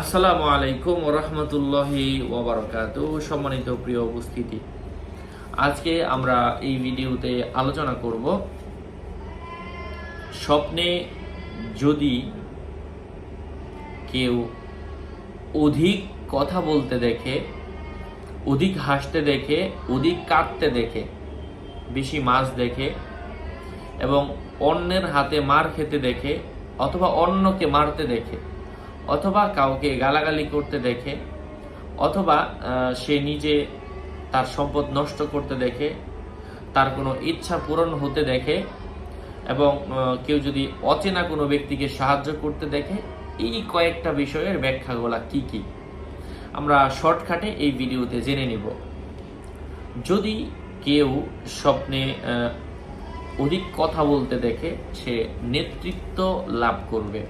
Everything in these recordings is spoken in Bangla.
আসসালামু আলাইকুম রহমতুল্লাহি ওবরাকাত সম্মানিত প্রিয় উপস্থিতি। আজকে আমরা এই ভিডিওতে আলোচনা করব স্বপ্নে যদি কেউ অধিক কথা বলতে দেখে, অধিক হাসতে দেখে, অধিক কাঁদতে দেখে, বেশি মাছ দেখে এবং অন্যের হাতে মার খেতে দেখে অথবা অন্যকে মারতে দেখে অথবা কাউকে গালাগালি করতে দেখে, অথবা সে নিজে তার সম্পদ নষ্ট করতে দেখে, তার কোনো ইচ্ছা পূরণ হতে দেখে এবং কেউ যদি অচেনা কোনো ব্যক্তিকে সাহায্য করতে দেখে, এই কয়েকটা বিষয়ের ব্যাখ্যাগুলা কি কি? আমরা শর্টকাটে এই ভিডিওতে জেনে নিব। যদি কেউ স্বপ্নে অধিক কথা বলতে দেখে, সে নেতৃত্ব লাভ করবে।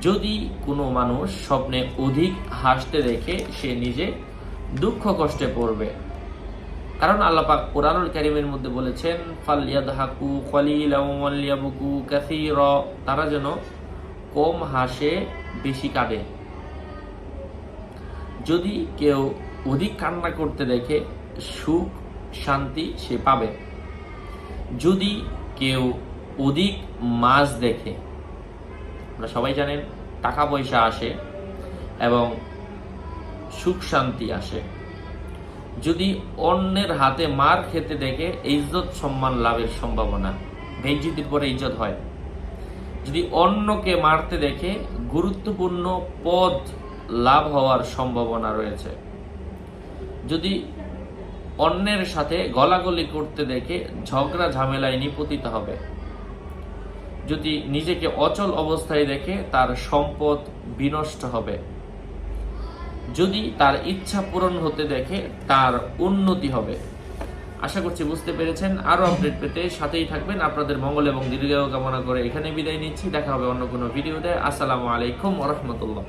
যদি কোনো মানুষ স্বপ্নে অধিক হাসতে দেখে, সে নিজে দুঃখ কষ্টে পড়বে। কারণ আল্লাপাক কোরআনুল কারিমের মধ্যে বলেছেন ফালিয়াদহাকু খলিলাম ওয়ালিয়াবুকু কাসীর তারা যেন কম হাসে, বেশি কাঁদে। যদি কেউ অধিক কান্না করতে দেখে, সুখ, শান্তি সে পাবে। যদি কেউ অধিক মাছ দেখে আমরা সবাই জানেন, টাকা পয়সা আসে এবং সুখ শান্তি আসে। যদি অন্যের হাতে মার খেতে দেখে ইজ্জত সম্মান লাভের সম্ভাবনা, বেইজ্জতির পরে ইজ্জত হয়। যদি অন্যকে মারতে দেখে গুরুত্বপূর্ণ পদ লাভ হওয়ার সম্ভাবনা রয়েছে। যদি অন্যের সাথে গলাগলি করতে দেখে ঝগড়া ঝামেলায় নিপতিত হবে যদি নিজেকে অচল অবস্থায় দেখে তার সম্পদ বিনষ্ট হবে। যদি তার ইচ্ছা পূরণ হতে দেখে তার উন্নতি হবে। আশা করছি বুঝতে পেরেছেন। আরও আপডেট পেতে সাথেই থাকবেন। আপনাদের মঙ্গল এবং দীর্ঘায়ু কামনা করে এখানে বিদায় নিচ্ছি। দেখা হবে অন্য কোনো ভিডিওতে। আসসালামু আলাইকুম রহমতুল্লাহ।